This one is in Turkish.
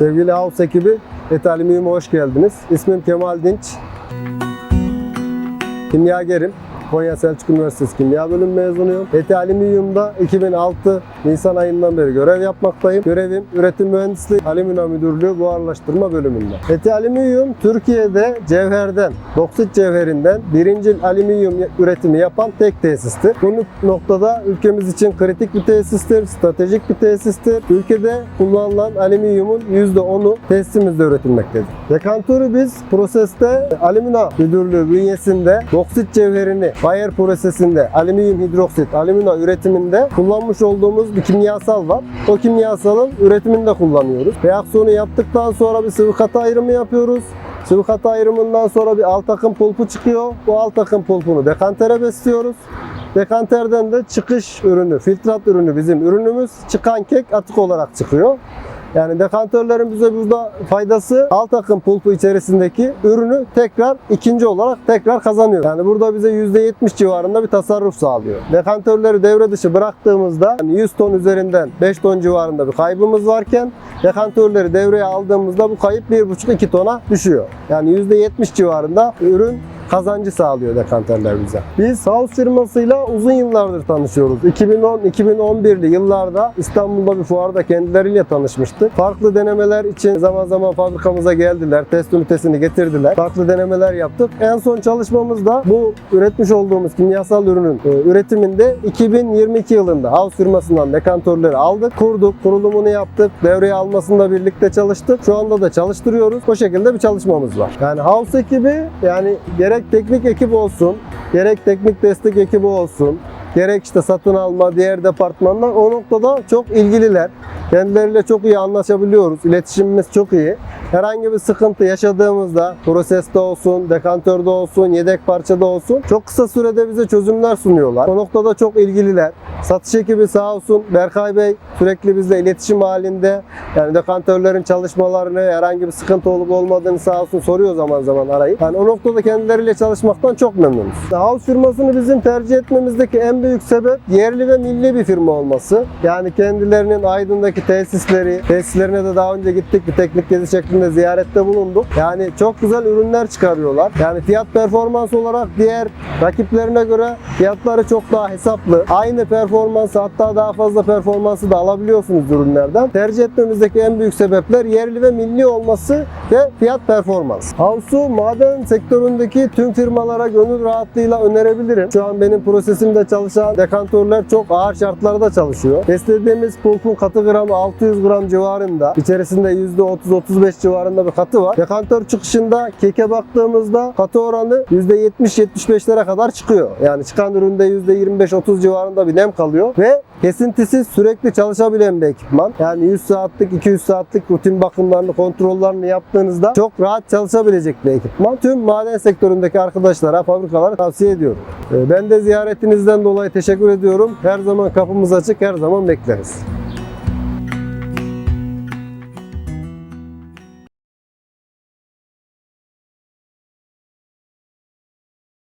Sevgili House ekibi, Et Alüminyum'a hoş geldiniz. İsmim Kemal Dinç. Kimyagerim. Konya Selçuk Üniversitesi Kimya Bölümü mezunuyum. ETI Alüminyum'da 2006 Nisan ayından beri görev yapmaktayım. Görevim üretim mühendisliği, alüminyum müdürlüğü buharlaştırma bölümünde. ETI Türkiye'de cevherden, boksit cevherinden birincil alüminyum üretimi yapan tek tesistir. Bu noktada ülkemiz için kritik bir tesistir, stratejik bir tesistir. Ülkede kullanılan alüminyumun %10'u tesisimizde üretilmektedir. Dekantörü biz proseste alümina müdürlüğü bünyesinde boksit cevherini Bayer prosesinde alüminyum hidroksit, alümina üretiminde kullanmış olduğumuz bir kimyasal var. O kimyasalın üretiminde kullanıyoruz. Reaksiyonu yaptıktan sonra bir sıvı katı ayrımı yapıyoruz. Sıvı katı ayrımından sonra bir alt akım pulpu çıkıyor. Bu alt akım pulpunu dekantere besliyoruz. Dekanterden de çıkış ürünü, filtrat ürünü bizim ürünümüz. Çıkan kek atık olarak çıkıyor. Yani dekantörlerin bize burada faydası alt akım pulpu içerisindeki ürünü tekrar ikinci olarak tekrar kazanıyor. Yani burada bize %70 civarında bir tasarruf sağlıyor. Dekantörleri devre dışı bıraktığımızda yani 100 ton üzerinden 5 ton civarında bir kaybımız varken dekantörleri devreye aldığımızda bu kayıp 1,5-2 tona düşüyor. Yani %70 civarında ürün kazancı sağlıyor dekanterler bize. Biz House firmasıyla uzun yıllardır tanışıyoruz. 2010-2011'li yıllarda İstanbul'da bir fuarda kendileriyle tanışmıştık. Farklı denemeler için zaman zaman fabrikamıza geldiler. Test ünitesini getirdiler. Farklı denemeler yaptık. En son çalışmamızda bu üretmiş olduğumuz kimyasal ürünün e, üretiminde 2022 yılında House firmasından dekantörleri aldık, kurduk, kurulumunu yaptık, devreye almasında birlikte çalıştık. Şu anda da çalıştırıyoruz. O şekilde bir çalışmamız var. Yani House ekibi yani gerek teknik ekip olsun, gerek teknik destek ekibi olsun, gerek işte satın alma, diğer departmanlar o noktada çok ilgililer. Kendileriyle çok iyi anlaşabiliyoruz. İletişimimiz çok iyi. Herhangi bir sıkıntı yaşadığımızda proseste olsun, dekantörde olsun, yedek parçada olsun çok kısa sürede bize çözümler sunuyorlar. O noktada çok ilgililer. Satış ekibi sağ olsun Berkay Bey sürekli bizle iletişim halinde. Yani dekantörlerin çalışmalarını, herhangi bir sıkıntı olup olmadığını sağ olsun soruyor zaman zaman arayıp. Yani o noktada kendileriyle çalışmaktan çok memnunuz. House firmasını bizim tercih etmemizdeki en büyük sebep yerli ve milli bir firma olması. Yani kendilerinin Aydın'daki tesisleri, tesislerine de daha önce gittik bir teknik gezi şeklinde ziyarette bulunduk. Yani çok güzel ürünler çıkarıyorlar. Yani fiyat performans olarak diğer rakiplerine göre fiyatları çok daha hesaplı. Aynı performansı hatta daha fazla performansı da alabiliyorsunuz ürünlerden. Tercih etmemizdeki en büyük sebepler yerli ve milli olması ve fiyat performans. House'u maden sektöründeki tüm firmalara gönül rahatlığıyla önerebilirim. Şu an benim prosesimde çalışan dekantörler çok ağır şartlarda çalışıyor. Beslediğimiz pulpun katı gramı 600 gram civarında. İçerisinde %30-35 civarında bir katı var. Dekantör çıkışında keke baktığımızda katı oranı %70-75'lere kadar çıkıyor. Yani çıkan üründe %25-30 civarında bir nem kalıyor ve kesintisiz sürekli çalışabilen bir ekipman. Yani 100 saatlik, 200 saatlik rutin bakımlarını, kontrollerini yaptığınızda çok rahat çalışabilecek bir ekipman. Tüm maden sektöründeki arkadaşlara, fabrikalara tavsiye ediyorum. Ee, Ben de ziyaretinizden dolayı teşekkür ediyorum. Her zaman kapımız açık, her zaman bekleriz.